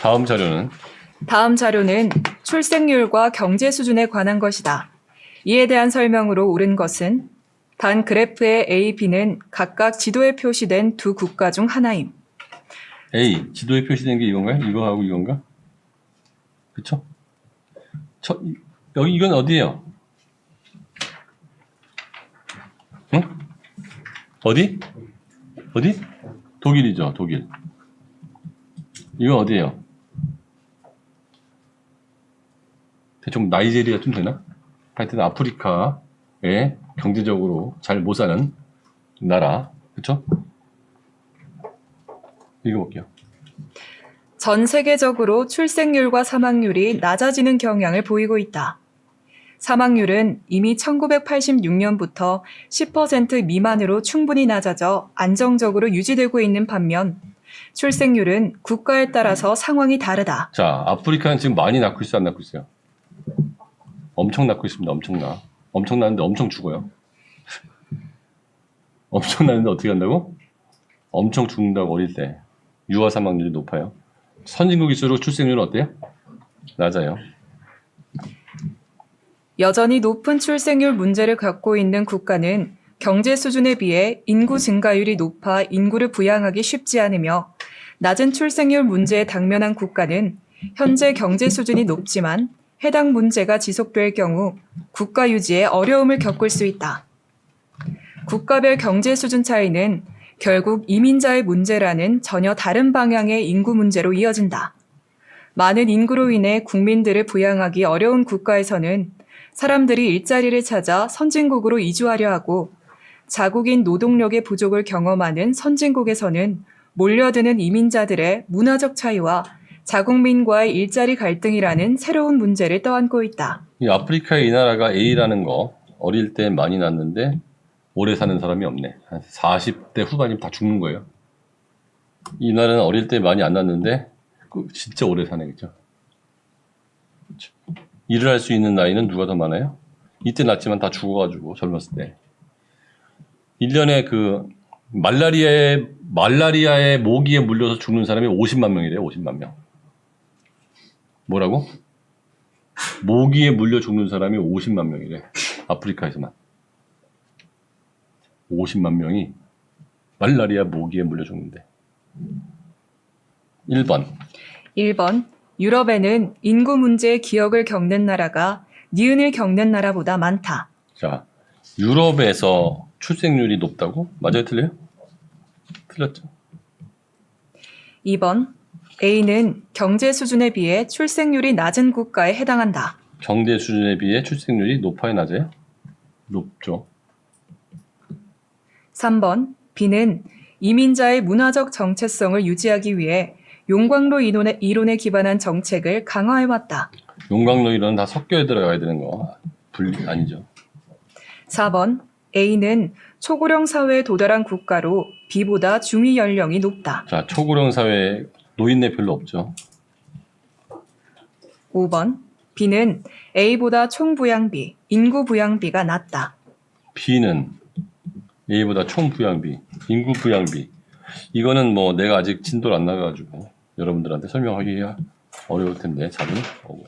다음 자료는 다음 자료는 출생률과 경제 수준에 관한 것이다. 이에 대한 설명으로 옳은 것은 단 그래프의 A, B는 각각 지도에 표시된 두 국가 중 하나임. A 지도에 표시된 게 이건가요? 이거하고 이건가? 그쵸? 저, 이- 여기 이건 어디예요? 응? 어디? 어디? 독일이죠, 독일. 이건 어디예요? 대충 나이제리아 좀 되나? 하여튼 아프리카에 경제적으로 잘 못 사는 나라, 그쵸? 읽어볼게요. 전 세계적으로 출생률과 사망률이 낮아지는 경향을 보이고 있다. 사망률은 이미 1986년부터 10% 미만으로 충분히 낮아져 안정적으로 유지되고 있는 반면 출생률은 국가에 따라서 상황이 다르다. 자, 아프리카는 지금 많이 낳고 있어, 안 낳고 있어요? 엄청 낳고 있습니다. 엄청 나. 엄청 나는데 엄청 죽어요. 엄청 나는데 어떻게 한다고? 엄청 죽는다고 어릴 때. 유아 사망률이 높아요. 선진국일수록 출생률은 어때요? 낮아요. 여전히 높은 출생률 문제를 겪고 있는 국가는 경제 수준에 비해 인구 증가율이 높아 인구를 부양하기 쉽지 않으며 낮은 출생률 문제에 당면한 국가는 현재 경제 수준이 높지만 해당 문제가 지속될 경우 국가 유지에 어려움을 겪을 수 있다. 국가별 경제 수준 차이는 결국 이민자의 문제라는 전혀 다른 방향의 인구 문제로 이어진다. 많은 인구로 인해 국민들을 부양하기 어려운 국가에서는 사람들이 일자리를 찾아 선진국으로 이주하려 하고 자국인 노동력의 부족을 경험하는 선진국에서는 몰려드는 이민자들의 문화적 차이와 자국민과의 일자리 갈등이라는 새로운 문제를 떠안고 있다. 이 아프리카의 이 나라가 A라는 거 어릴 때 많이 낳는데 오래 사는 사람이 없네. 한 40대 후반이면 다 죽는 거예요. 이 나라는 어릴 때 많이 안 낳는데 그 진짜 오래 사네, 그죠? 일을 할 수 있는 나이는 누가 더 많아요? 이때 낳지만 다 죽어가지고 젊었을 때. 1년에 그 말라리아에 말라리아의 모기에 물려서 죽는 사람이 50만 명이래요. 50만 명. 뭐라고? 모기에 물려 죽는 사람이 50만 명이래. 아프리카에서만. 50만 명이 말라리아 모기에 물려 죽는데. 1번. 1번 유럽에는 인구 문제의 기억을 겪는 나라가 니은을 겪는 나라보다 많다. 자, 유럽에서 출생률이 높다고? 맞아요, 틀려요? 틀렸죠. 2번 A는 경제 수준에 비해 출생률이 낮은 국가에 해당한다. 경제 수준에 비해 출생률이 높아요, 낮아요? 높죠. 3번 B는 이민자의 문화적 정체성을 유지하기 위해 용광로 이론에, 이론에 기반한 정책을 강화해왔다. 용광로 이론은 다 섞여 들어가야 되는 거. 분리 아니죠. 4번 A는 초고령 사회에 도달한 국가로 B보다 중위 연령이 높다. 자, 초고령 사회에 노인네 별로 없죠. 5번 B는 A보다 총부양비, 인구 부양비가 낮다. B는 A보다 총 부양비, 인구 부양비. 이거는 뭐 내가 아직 진도를 안 나가가지고 여러분들한테 설명하기가 어려울 텐데 답은 오고.